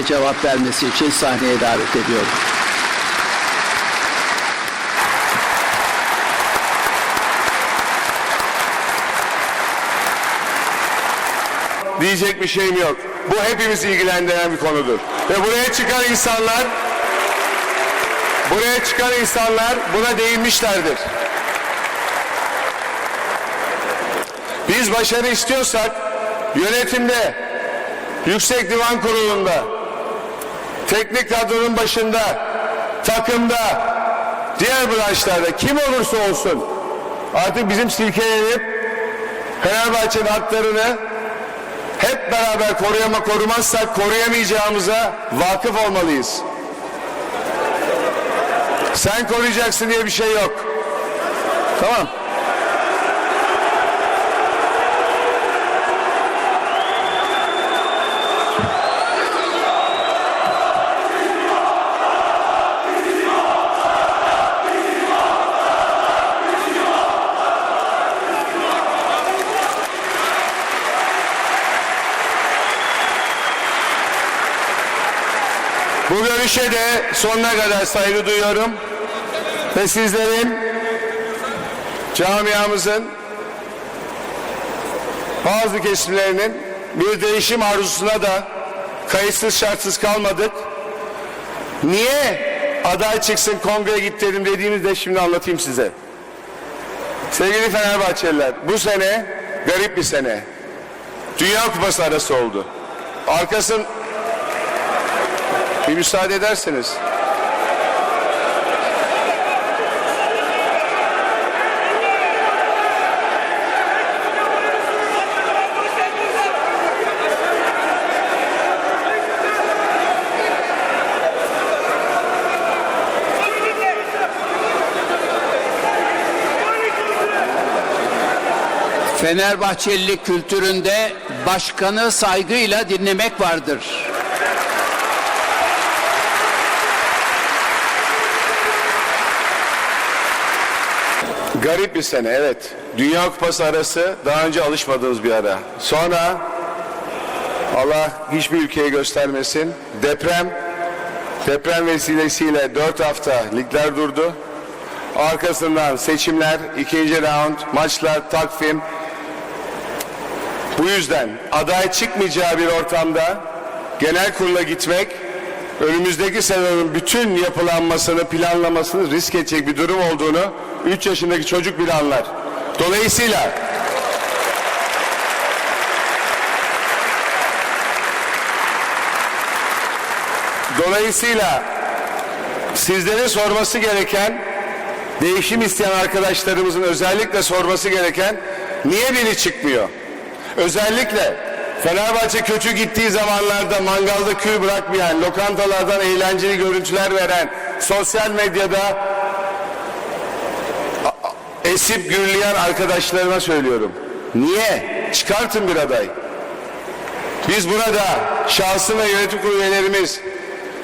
sorulara cevap vermesi için sahneye davet ediyorum. Diyecek bir şeyim yok. Bu hepimizi ilgilendiren bir konudur. Ve buraya çıkan insanlar buraya çıkan insanlar buna değinmişlerdir. Biz başarı istiyorsak yönetimde, Yüksek Divan Kurulu'nda, teknik kadronun başında, takımda, diğer branşlarda kim olursa olsun artık bizim silkelenip Fenerbahçe'nin haklarını hep beraber koruyama korumazsak koruyamayacağımıza vakıf olmalıyız. Sen koruyacaksın diye bir şey yok. Tamam. Bu görüşe de sonuna kadar saygı duyuyorum. Ve sizlerin camiamızın bazı kesimlerinin bir değişim arzusuna da kayıtsız şartsız kalmadık. Niye aday çıksın kongreye git dedim dediğimi de şimdi anlatayım size. Sevgili Fenerbahçeliler bu sene garip bir sene. Dünya Kupası arası oldu. Arkasın bir müsaade ederseniz. Fenerbahçelilik kültüründe başkanı saygıyla dinlemek vardır. Garip bir sene evet. Dünya Kupası arası daha önce alışmadığımız bir ara. Sonra Allah hiçbir ülkeye göstermesin. Deprem, deprem vesilesiyle dört hafta ligler durdu. Arkasından seçimler, ikinci round, maçlar, takvim. Bu yüzden aday çıkmayacağı bir ortamda genel kurula gitmek önümüzdeki sezonun bütün yapılanmasını, planlamasını risk edecek bir durum olduğunu 3 yaşındaki çocuk bile anlar. Dolayısıyla Dolayısıyla sizlerin sorması gereken değişim isteyen arkadaşlarımızın özellikle sorması gereken niye biri çıkmıyor? Özellikle Fenerbahçe kötü gittiği zamanlarda mangalda kül bırakmayan, lokantalardan eğlenceli görüntüler veren, sosyal medyada esip gürleyen arkadaşlarıma söylüyorum. Niye? Çıkartın bir aday. Biz burada şahsım ve yönetim üyelerimiz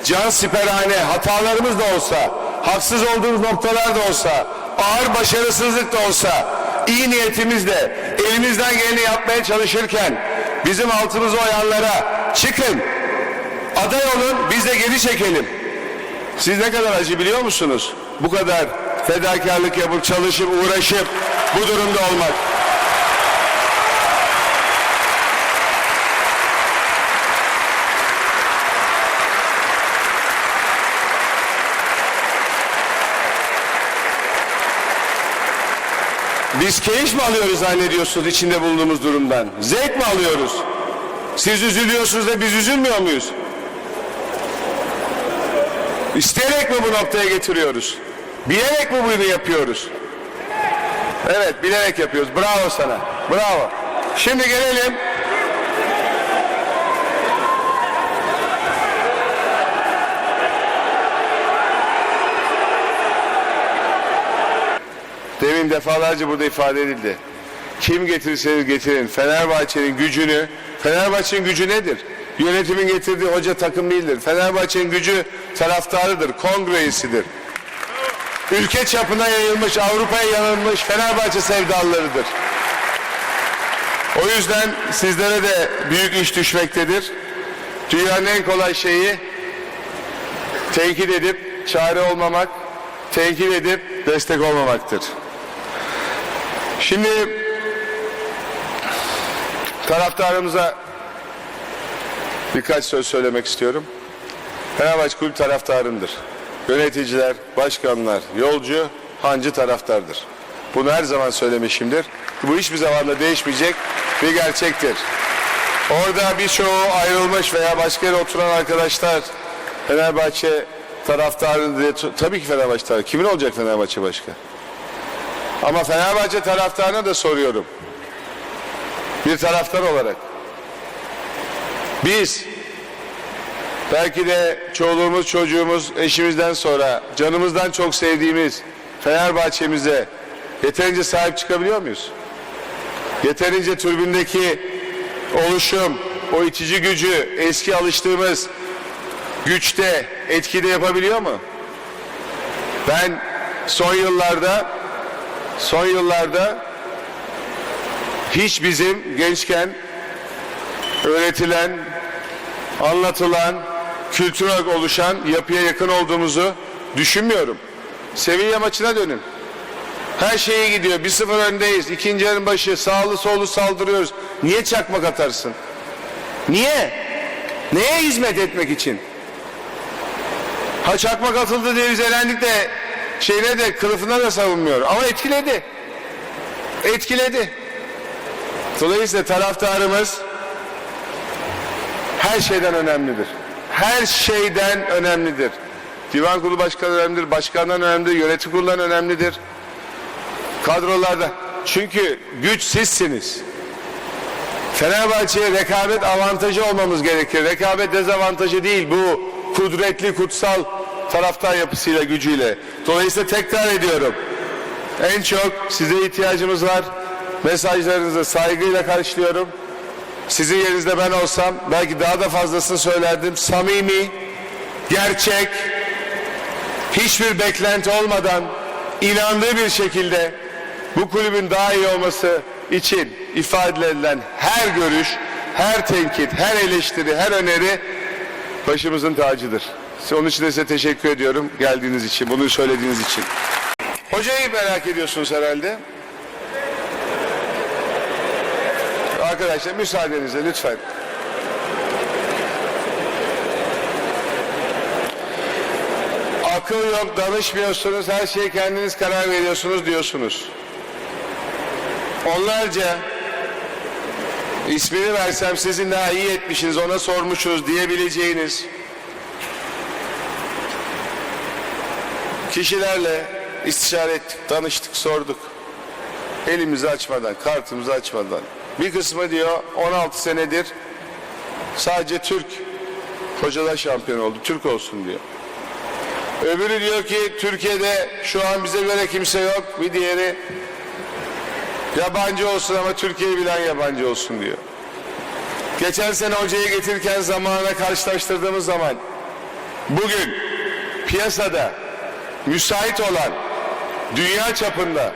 can siperhane hatalarımız da olsa, haksız olduğumuz noktalar da olsa, ağır başarısızlık da olsa, iyi niyetimizle elimizden geleni yapmaya çalışırken bizim altımıza oyanlara çıkın, aday olun, biz de geri çekelim. Siz ne kadar acı biliyor musunuz? Bu kadar fedakarlık yapıp çalışıp uğraşıp bu durumda olmak. Biz keyif mi alıyoruz zannediyorsunuz içinde bulunduğumuz durumdan? Zevk mi alıyoruz? Siz üzülüyorsunuz da biz üzülmüyor muyuz? İsteyerek mi bu noktaya getiriyoruz? Bilerek mi bunu yapıyoruz? Evet, bilerek yapıyoruz. Bravo sana. Bravo. Şimdi gelelim. Demin defalarca burada ifade edildi. Kim getirirseniz getirin Fenerbahçe'nin gücünü, Fenerbahçe'nin gücü nedir? Yönetimin getirdiği hoca takım değildir. Fenerbahçe'nin gücü taraftarıdır, kongre üyesidir. Ülke çapına yayılmış, Avrupa'ya yayılmış Fenerbahçe sevdalılarıdır. O yüzden sizlere de büyük iş düşmektedir. Dünyanın en kolay şeyi tenkit edip çare olmamak, tenkit edip destek olmamaktır. Şimdi taraftarımıza birkaç söz söylemek istiyorum. Fenerbahçe kulüp taraftarındır. Yöneticiler, başkanlar, yolcu, hancı taraftardır. Bunu her zaman söylemişimdir. Bu hiçbir zaman da değişmeyecek bir gerçektir. Orada birçoğu ayrılmış veya başka yere oturan arkadaşlar Fenerbahçe taraftarı diye tabii ki Fenerbahçe taraftarı. Kimin olacak Fenerbahçe başka? Ama Fenerbahçe taraftarına da soruyorum. Bir taraftar olarak. Biz belki de çoluğumuz, çocuğumuz, eşimizden sonra canımızdan çok sevdiğimiz Fenerbahçe'mize yeterince sahip çıkabiliyor muyuz? Yeterince tribündeki oluşum, o itici gücü, eski alıştığımız güçte, etkide yapabiliyor mu? Ben son yıllarda son yıllarda hiç bizim gençken öğretilen, anlatılan, kültür olarak oluşan yapıya yakın olduğumuzu düşünmüyorum. Sevilla maçına dönün. Her şeye gidiyor. 1-0 öndeyiz. İkinci yarın başı sağlı sollu saldırıyoruz. Niye çakmak atarsın? Niye? Neye hizmet etmek için? Ha çakmak atıldı diye biz de şeyine de kılıfına da savunmuyor. Ama etkiledi. Etkiledi. Dolayısıyla taraftarımız her şeyden önemlidir. Her şeyden önemlidir. Divan kurulu başkanı önemlidir, başkandan önemlidir, yönetim kurulundan önemlidir. Kadrolarda. Çünkü güç sizsiniz. Fenerbahçe'ye rekabet avantajı olmamız gerekir. Rekabet dezavantajı değil. Bu kudretli, kutsal taraftar yapısıyla, gücüyle. Dolayısıyla tekrar ediyorum. En çok size ihtiyacımız var. Mesajlarınızı saygıyla karşılıyorum. Sizin yerinizde ben olsam belki daha da fazlasını söylerdim. Samimi, gerçek, hiçbir beklenti olmadan inandığı bir şekilde bu kulübün daha iyi olması için ifade edilen her görüş, her tenkit, her eleştiri, her öneri başımızın tacıdır. Onun için de size teşekkür ediyorum geldiğiniz için, bunu söylediğiniz için. Hocayı merak ediyorsunuz herhalde. Arkadaşlar müsaadenizle lütfen. Akıl yok, danışmıyorsunuz, her şeye kendiniz karar veriyorsunuz diyorsunuz. Onlarca ismini versem sizin daha iyi etmişsiniz, ona sormuşuz diyebileceğiniz kişilerle istişare ettik, danıştık, sorduk. Elimizi açmadan, kartımızı açmadan. Bir kısmı diyor 16 senedir sadece Türk hocalar şampiyon oldu. Türk olsun diyor. Öbürü diyor ki Türkiye'de şu an bize göre kimse yok. Bir diğeri yabancı olsun ama Türkiye'yi bilen yabancı olsun diyor. Geçen sene hocayı getirirken zamanla karşılaştırdığımız zaman bugün piyasada müsait olan dünya çapında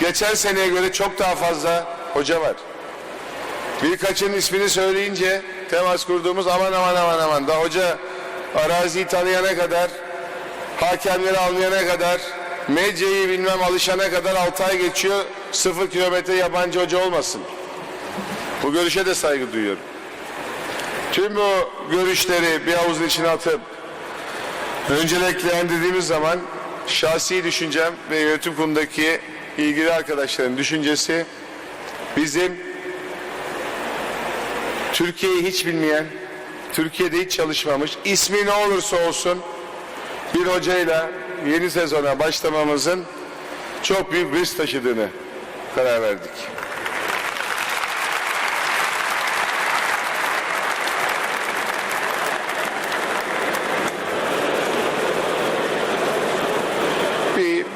geçen seneye göre çok daha fazla hoca var. Birkaçının ismini söyleyince temas kurduğumuz aman aman aman aman da hoca araziyi tanıyana kadar hakemleri anlayana kadar medyayı bilmem alışana kadar 6 ay geçiyor sıfır kilometre yabancı hoca olmasın. Bu görüşe de saygı duyuyorum. Tüm bu görüşleri bir havuzun içine atıp önceliklendirdiğimiz zaman şahsi düşüncem ve yönetim kurulundaki ilgili arkadaşların düşüncesi bizim Türkiye'yi hiç bilmeyen, Türkiye'de hiç çalışmamış, ismi ne olursa olsun bir hocayla yeni sezona başlamamızın çok büyük risk taşıdığını karar verdik.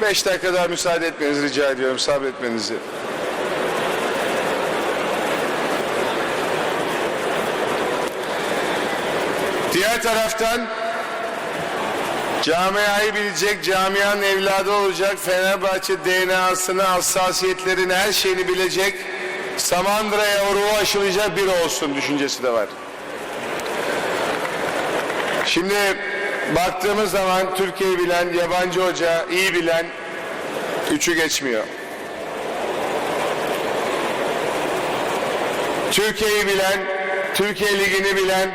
Bir beş dakika daha müsaade etmenizi rica ediyorum, sabretmenizi. Diğer taraftan camiayı bilecek, camianın evladı olacak, Fenerbahçe DNA'sını, hassasiyetlerini, her şeyini bilecek, Samandıra'ya ruhu aşılayacak biri olsun düşüncesi de var. Şimdi baktığımız zaman Türkiye'yi bilen, yabancı hoca, iyi bilen üçü geçmiyor. Türkiye'yi bilen, Türkiye Ligi'ni bilen,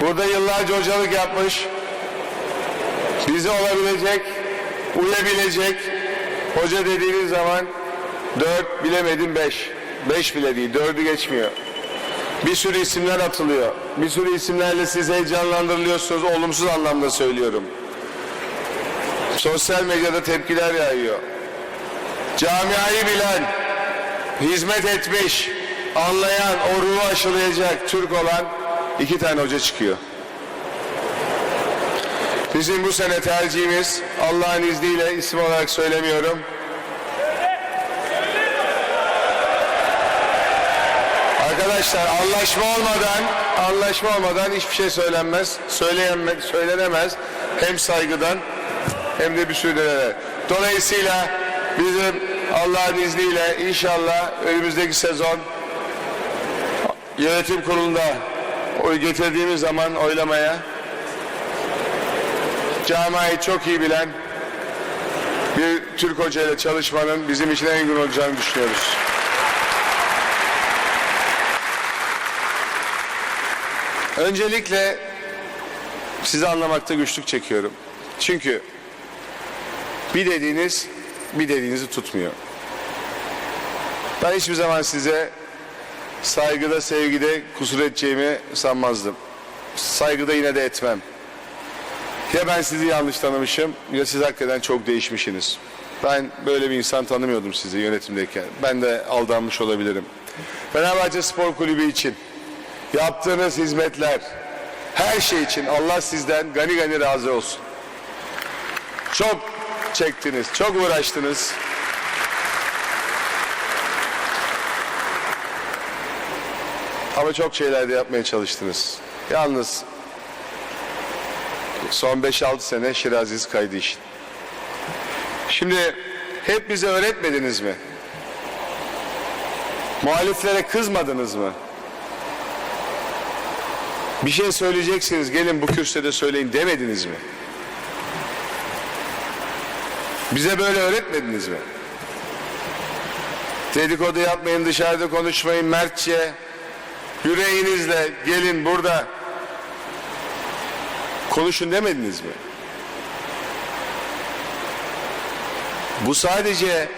burada yıllarca hocalık yapmış, bize olabilecek, uyabilecek hoca dediğiniz zaman dört bilemedim beş. Beş bile değil, dördü geçmiyor. Bir sürü isimler atılıyor. Bir sürü isimlerle siz heyecanlandırılıyorsunuz. Olumsuz anlamda söylüyorum. Sosyal medyada tepkiler yağıyor. Camiayı bilen, hizmet etmiş, anlayan, o ruhu aşılayacak Türk olan iki tane hoca çıkıyor. Bizim bu sene tercihimiz Allah'ın izniyle isim olarak söylemiyorum. Arkadaşlar anlaşma olmadan anlaşma olmadan hiçbir şey söylenmez. Söyleyenme, söylenemez. Hem saygıdan hem de bir sürü nedene. Dolayısıyla bizim Allah'ın izniyle inşallah önümüzdeki sezon yönetim kurulunda oy getirdiğimiz zaman oylamaya camiayı çok iyi bilen bir Türk Hoca ile çalışmanın bizim için en uygun olacağını düşünüyoruz. Öncelikle sizi anlamakta güçlük çekiyorum. Çünkü bir dediğiniz bir dediğinizi tutmuyor. Ben hiçbir zaman size saygıda sevgide kusur edeceğimi sanmazdım. Saygıda yine de etmem. Ya ben sizi yanlış tanımışım ya siz hakikaten çok değişmişsiniz. Ben böyle bir insan tanımıyordum sizi yönetimdeyken. Ben de aldanmış olabilirim. Fenerbahçe Spor Kulübü için yaptığınız hizmetler, her şey için Allah sizden gani gani razı olsun. Çok çektiniz, çok uğraştınız. Ama çok şeyler de yapmaya çalıştınız. Yalnız son 5-6 sene Şiraziz kaydı işin. Şimdi hep bize öğretmediniz mi? Muhaliflere kızmadınız mı? Bir şey söyleyeceksiniz gelin bu kürsüde söyleyin demediniz mi? Bize böyle öğretmediniz mi? Dedikodu yapmayın dışarıda konuşmayın mertçe yüreğinizle gelin burada konuşun demediniz mi? Bu sadece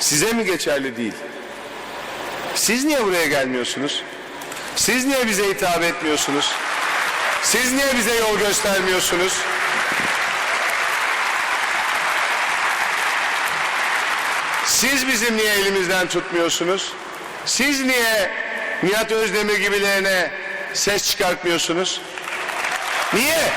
size mi geçerli değil? Siz niye buraya gelmiyorsunuz? Siz niye bize hitap etmiyorsunuz? Siz niye bize yol göstermiyorsunuz? Siz bizim niye elimizden tutmuyorsunuz? Siz niye Nihat Özdemir gibilerine ses çıkartmıyorsunuz? Niye?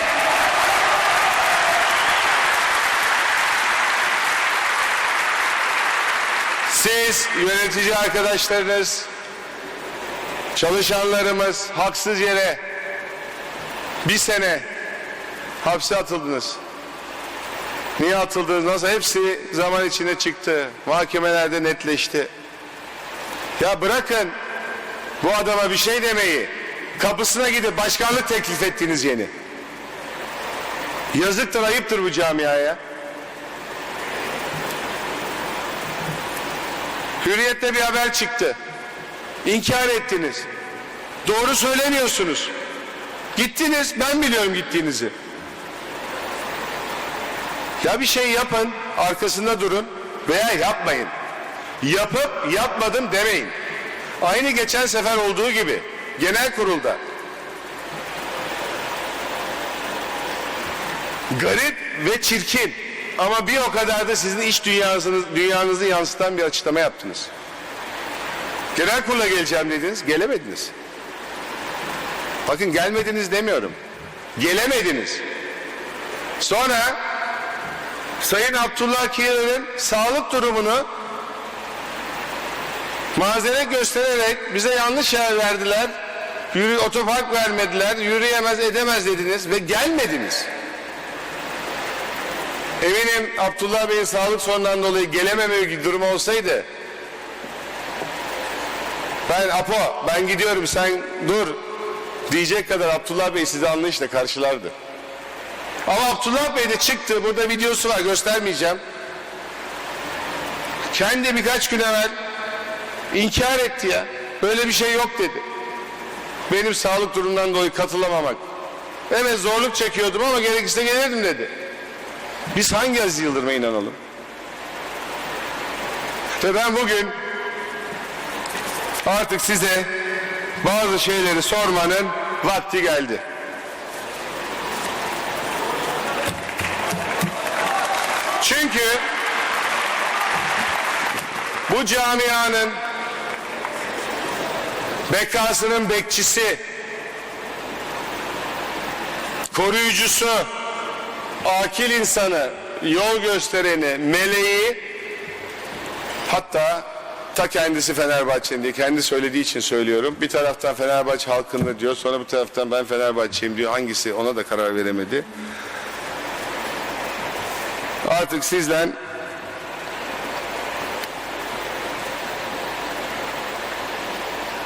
Siz yönetici arkadaşlarınız, çalışanlarımız haksız yere bir sene hapse atıldınız. Niye atıldınız? Nasıl? Hepsi zaman içinde çıktı. Mahkemelerde netleşti. Ya bırakın bu adama bir şey demeyi. Kapısına gidip başkanlık teklif ettiniz yeni. Yazıktır, ayıptır bu camiaya. Hürriyette bir haber çıktı. İnkar ettiniz. Doğru söylemiyorsunuz. Gittiniz, ben biliyorum gittiğinizi. Ya bir şey yapın, arkasında durun veya yapmayın. Yapıp yapmadım demeyin. Aynı geçen sefer olduğu gibi genel kurulda garip ve çirkin ama bir o kadar da sizin iç dünyanızı, dünyanızı yansıtan bir açıklama yaptınız. Genel kurula geleceğim dediniz, gelemediniz. Bakın gelmediniz demiyorum. Gelemediniz. Sonra Sayın Abdullah Kiye'nin sağlık durumunu mazeret göstererek bize yanlış yer verdiler. Yürü, otopark vermediler, yürüyemez edemez dediniz ve gelmediniz. Eminim Abdullah Bey'in sağlık sorundan dolayı gelememe bir durum olsaydı ben Apo ben gidiyorum sen dur diyecek kadar Abdullah Bey sizi anlayışla karşılardı. Ama Abdullah Bey de çıktı. Burada videosu var göstermeyeceğim. Kendi birkaç gün evvel inkar etti ya. Böyle bir şey yok dedi. Benim sağlık durumundan dolayı katılamamak. Evet zorluk çekiyordum ama gerekirse gelirdim dedi. Biz hangi Aziz Yıldırım'a inanalım? Ve ben bugün artık size bazı şeyleri sormanın vakti geldi. Çünkü bu camianın bekasının bekçisi, koruyucusu, akil insanı, yol göstereni, meleği hatta ta kendisi Fenerbahçe'nin diye kendi söylediği için söylüyorum. Bir taraftan Fenerbahçe halkında diyor sonra bir taraftan ben Fenerbahçe'yim diyor. Hangisi ona da karar veremedi. Artık sizden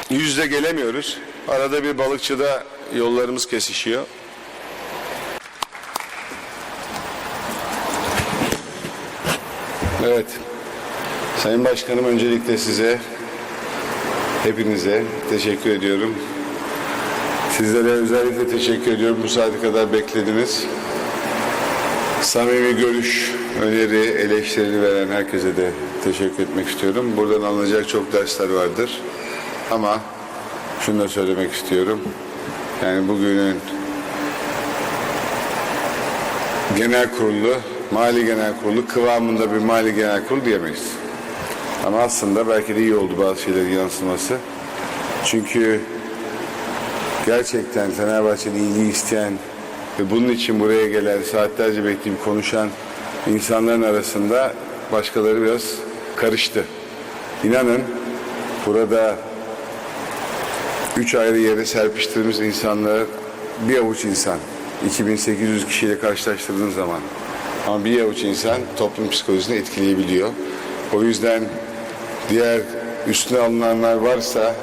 yüzde gelemiyoruz. Arada bir balıkçıda yollarımız kesişiyor. Evet. Sayın Başkanım öncelikle size, hepinize teşekkür ediyorum. Sizlere özellikle teşekkür ediyorum. Bu saate kadar beklediniz. Samimi görüş, öneri, eleştiri veren herkese de teşekkür etmek istiyorum. Buradan alınacak çok dersler vardır. Ama şunu da söylemek istiyorum. Yani bugünün genel kurulu, mali genel kurulu kıvamında bir mali genel kurulu diyemeyiz. Ama aslında belki de iyi oldu bazı şeylerin yansıması. Çünkü gerçekten Fenerbahçe'nin iyiliği isteyen ve bunun için buraya gelen, saatlerce bekleyip konuşan insanların arasında başkaları biraz karıştı. İnanın burada üç ayrı yere serpiştirdiğimiz insanlar bir avuç insan. 2800 kişiyle karşılaştırdığın zaman. Ama bir avuç insan toplum psikolojisini etkileyebiliyor. O yüzden diğer üstüne alınanlar varsa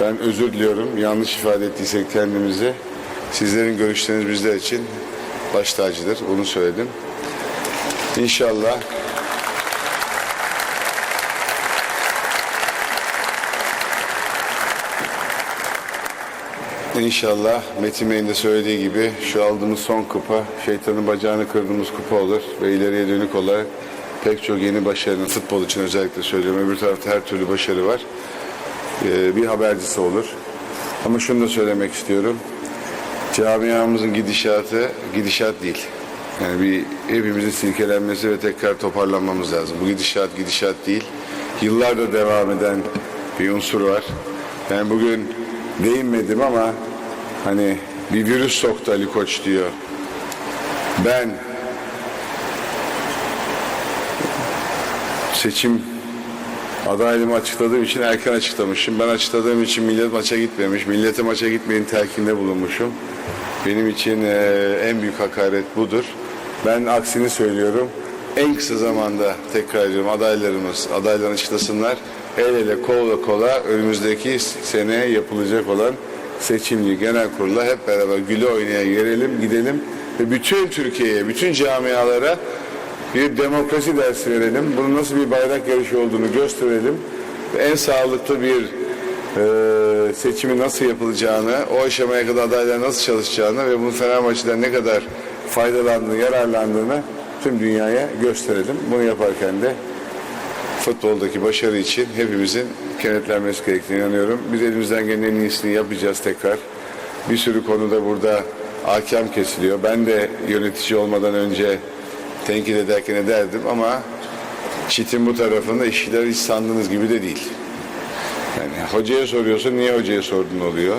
ben özür diliyorum. Yanlış ifade ettiysek kendimizi. Sizlerin görüşleriniz bizler için baş tacıdır. Onu söyledim. İnşallah İnşallah Metin Bey'in de söylediği gibi şu aldığımız son kupa şeytanın bacağını kırdığımız kupa olur ve ileriye dönük olarak pek çok yeni başarının futbol için özellikle söylüyorum. Öbür tarafta her türlü başarı var. Ee, bir habercisi olur. Ama şunu da söylemek istiyorum. Camiamızın gidişatı gidişat değil. Yani bir hepimizin silkelenmesi ve tekrar toparlanmamız lazım. Bu gidişat gidişat değil. Yıllardır devam eden bir unsur var. Yani bugün değinmedim ama hani bir virüs soktu Ali Koç diyor. Ben seçim adaylığımı açıkladığım için erken açıklamışım. Ben açıkladığım için millet maça gitmemiş. Millete maça gitmeyin telkinde bulunmuşum. Benim için eee, en büyük hakaret budur. Ben aksini söylüyorum. En kısa zamanda tekrar ediyorum adaylarımız adaylarını açıklasınlar. El ele kola kola önümüzdeki sene yapılacak olan seçimli genel kurula hep beraber güle oynaya gelelim gidelim ve bütün Türkiye'ye, bütün camialara bir demokrasi dersi verelim. Bunun nasıl bir bayrak yarışı olduğunu gösterelim. En sağlıklı bir e, seçimi nasıl yapılacağını, o aşamaya kadar adaylar nasıl çalışacağını ve bunun Fenerbahçe'den ne kadar faydalandığını, yararlandığını tüm dünyaya gösterelim. Bunu yaparken de futboldaki başarı için hepimizin kenetlenmesi gerektiğine inanıyorum. Biz elimizden gelen en iyisini yapacağız tekrar. Bir sürü konuda burada hakem kesiliyor. Ben de yönetici olmadan önce tenkit ederken ederdim ama çitin bu tarafında işler hiç sandığınız gibi de değil. Yani hocaya soruyorsun niye hocaya sordun oluyor.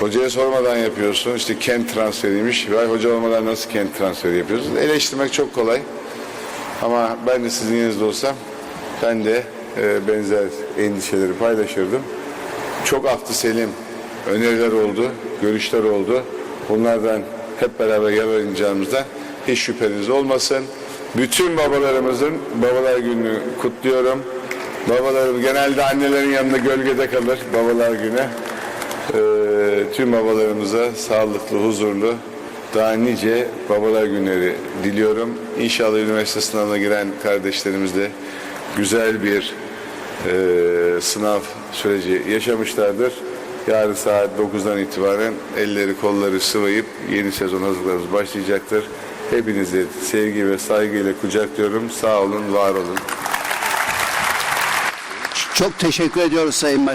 Hocaya sormadan yapıyorsun işte kent transferiymiş. Vay hoca olmadan nasıl kent transferi yapıyorsun? Eleştirmek çok kolay. Ama ben de sizin yerinizde olsam ben de e, benzer endişeleri paylaşırdım. Çok aklı selim öneriler oldu, görüşler oldu. Bunlardan hep beraber yararlanacağımızda hiç şüpheniz olmasın. Bütün babalarımızın babalar gününü kutluyorum. Babalarım genelde annelerin yanında gölgede kalır babalar günü. Ee, tüm babalarımıza sağlıklı, huzurlu, daha nice babalar günleri diliyorum. İnşallah üniversite sınavına giren kardeşlerimiz de güzel bir e, sınav süreci yaşamışlardır. Yarın saat 9'dan itibaren elleri kolları sıvayıp yeni sezon hazırlıklarımız başlayacaktır. Hepinizi sevgi ve saygıyla kucaklıyorum. Sağ olun, var olun. Çok teşekkür ediyoruz Sayın Başkanım.